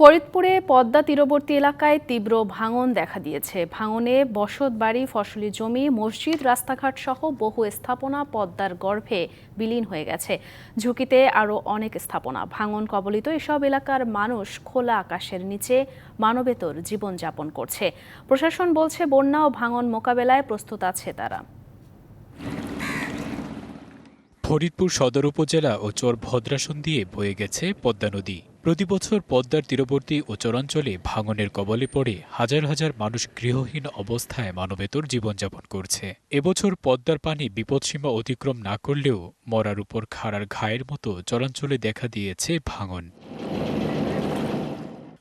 ফরিদপুরে পদ্মা তীরবর্তী এলাকায় তীব্র ভাঙন দেখা দিয়েছে। ভাঙনে বসত বাড়ি, ফসলি জমি, মসজিদ, রাস্তাঘাট সহ বহু স্থাপনা পদ্মার গর্ভে বিলীন হয়ে গেছে। ঝুঁকিতে আরও অনেক স্থাপনা। ভাঙন কবলিত এসব এলাকার মানুষ খোলা আকাশের নিচে মানবেতর জীবনযাপন করছে। প্রশাসন বলছে, বন্যা ও ভাঙন মোকাবেলায় প্রস্তুত আছে তারা। ফরিদপুর সদর উপজেলা ও চর ভদ্রাসন দিয়ে বয়ে গেছে পদ্মা নদী। প্রতিবছর পদ্মার তীরবর্তী ও চরাঞ্চলে ভাঙনের কবলে পড়ে হাজার হাজার মানুষ গৃহহীন অবস্থায় মানবেতর জীবনযাপন করছে। এবছর পদ্মার পানি বিপদসীমা অতিক্রম না করলেও মরার উপর খাড়ার ঘায়ের মতো চরাঞ্চলে দেখা দিয়েছে ভাঙন।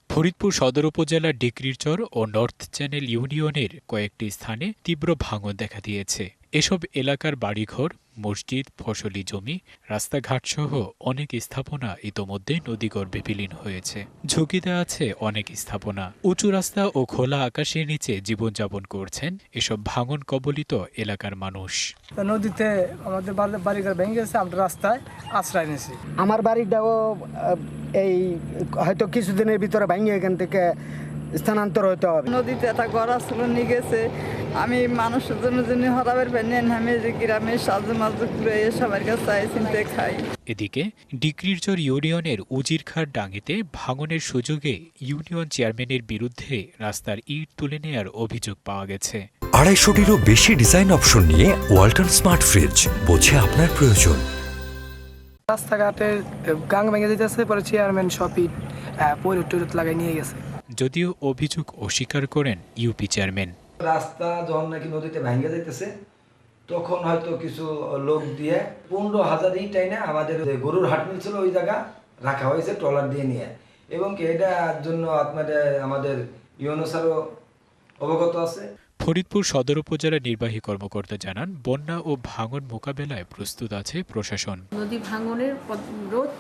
ফরিদপুর সদর উপজেলার ডিক্রিরচর ও নর্থ চ্যানেল ইউনিয়নের কয়েকটি স্থানে তীব্র ভাঙন দেখা দিয়েছে। এসব এলাকার বাড়িঘর মসজিদ ফসলি জমি রাস্তাঘাটসহ অনেক স্থাপনা ইতোমধ্যে নদীগর্ভে বিলীন হয়েছে। ঝুঁকিতে আছে অনেক স্থাপনা। উঁচু রাস্তা ও খোলা আকাশের নিচে জীবনযাপন করছেন এসব ভাঙন কবলিত এলাকার মানুষ। তা নদীতে আমাদের বাড়িঘর ভেঙে গেছে আমরা রাস্তায় আশ্রয় নিয়েছি। আমার বাড়িটাও এই হয়তো কিছুদিনের ভিতরে ভাঙিয়ে এখান থেকে স্থানান্তর হতে হবে। নদীতে একটা ঘর আসলো নিয়ে গেছে। আমি মানুষের জন্য জন্য হরাবের পাইনি আমি যে গ্রামে সাজু মাজু করে সবার কাছে আই চিনতে খাই। এদিকে ডিক্রিরচর ইউনিয়নের উজিরখার ডাঙ্গিতে ভাঙনের সুযোগে ইউনিয়ন চেয়ারম্যানের বিরুদ্ধে রাস্তার ইট তুলে নেয়ার অভিযোগ পাওয়া গেছে। আড়াইশোটিরও বেশি ডিজাইন অপশন নিয়ে ওয়ালটন স্মার্ট ফ্রিজ বোঝে আপনার প্রয়োজন। রাস্তাঘাটে গাং ভেঙে যেতেছে পরে চেয়ারম্যান সপিট পৈরত টৈরত লাগাই নিয়ে গেছে। যদিও অভিযোগ অস্বীকার করেন ইউপি চেয়ারম্যান। রাস্তা যখন নাকি নদীতে ভেঙে যাইতেছে তখন হয়তো কিছু লোক দিয়ে পনেরো হাজার ইটাই না আমাদের যে গরুর হাট মিল ছিল ওই জায়গা রাখা হয়েছে ট্রলার দিয়ে নিয়ে। এবং এটার জন্য আপনাদের আমাদের ইউনোসারও অবগত আছে। ফরিদপুর সদর উপজেলা নির্বাহী কর্মকর্তা জানান বন্যা ও ভাঙন মোকাবেলায় প্রস্তুত আছে প্রশাসন। নদী ভাঙনের রোধ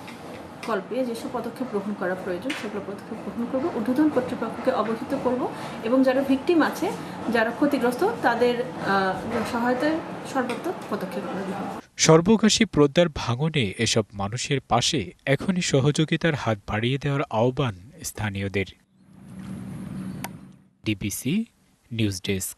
কল্পে যেসব পদক্ষেপ গ্রহণ করা প্রয়োজন, সেগুলো পদক্ষেপ গ্রহণ করব। ঊর্ধ্বতন কর্তৃপক্ষকে অবহিত করব এবং যারা ভিকটিম আছে, যারা ক্ষতিগ্রস্ত, তাদের সহায়তায় সর্বাত্মক পদক্ষেপ গ্রহণ। সর্বকাশী প্রদ্যার ভাঙনে এসব মানুষের পাশে এখনই সহযোগিতার হাত বাড়িয়ে দেওয়ার আহ্বান স্থানীয়দের। DBC news desk.